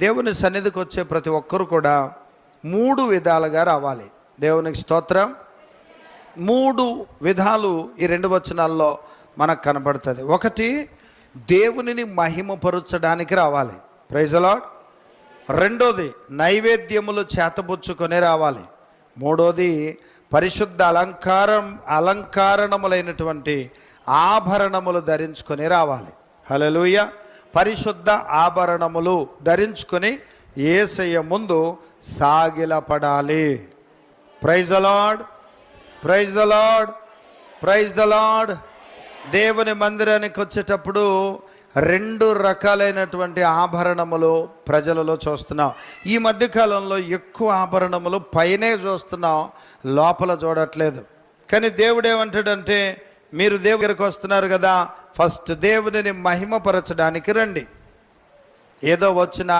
దేవుని సన్నిధికి వచ్చే ప్రతి ఒక్కరు కూడా మూడు విధాలుగా రావాలి. దేవునికి స్తోత్రం. మూడు విధాలు ఈ రెండు వచనాల్లో మనకు కనబడుతుంది. ఒకటి దేవునిని మహిమపరచడానికి రావాలి. ప్రైజ్ అలాడ్ రెండోది నైవేద్యములు చేతబుచ్చుకొని రావాలి. మూడోది పరిశుద్ధ అలంకారం అలంకారణములైనటువంటి ఆభరణములు ధరించుకొని రావాలి. హలో పరిశుద్ధ ఆభరణములు ధరించుకొని ఏసయ్య ముందు సాగిలపడాలి. ప్రైజ్ అలాడ్ ప్రైజ్ ద ప్రైజ్ ద దేవుని మందిరానికి వచ్చేటప్పుడు రెండు రకాలైనటువంటి ఆభరణములు ప్రజలలో చూస్తున్నాం. ఈ మధ్యకాలంలో ఎక్కువ ఆభరణములు పైనే చూస్తున్నాం. లోపల చూడట్లేదు. కానీ దేవుడు ఏమంటాడంటే మీరు దేవుడికి వస్తున్నారు కదా ఫస్ట్ దేవుడిని మహిమపరచడానికి రండి. ఏదో వచ్చిన